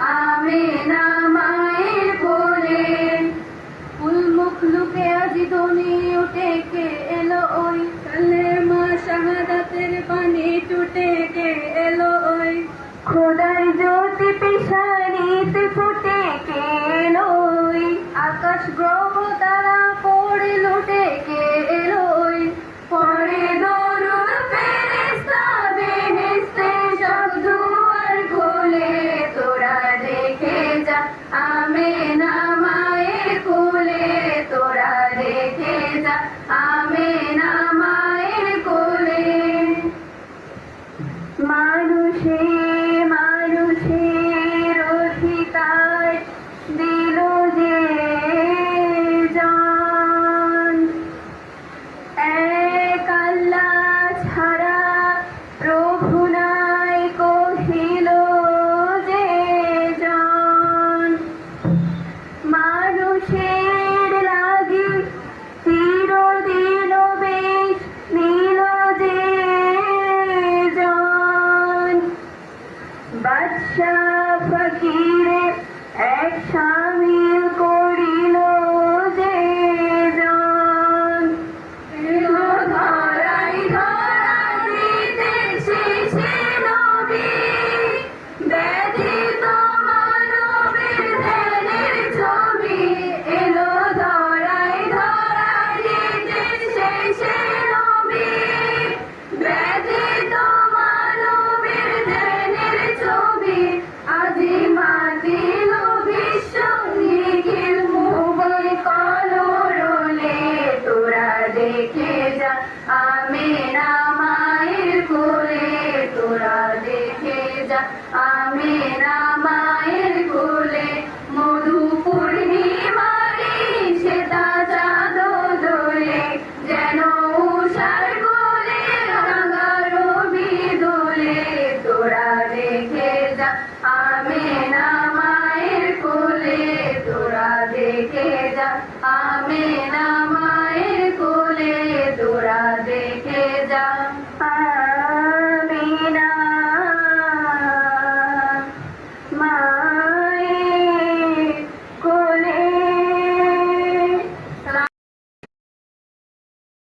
আমি না মায়ের কোলে উলমুখ লুকে আজি দনি উঠে কে এলো ওই? কালে মা শাহাদাতের পানি টুটে কে এলো ওই? খোদার জ্যোতি পেশানিতে ফুটে কে এলো ওই? আকাশ গ্রহ আমে না মায়ের কুলে তোরা রেখে যা আমে अच्छा फकीर ऐसा যা আমি না মায়ের কোলে মধু যেন উষার কোলে রাঙারো বিদোলে তোরা দেখে যা আমি না মায়ের কোলে তোরা দেখে যা আমি না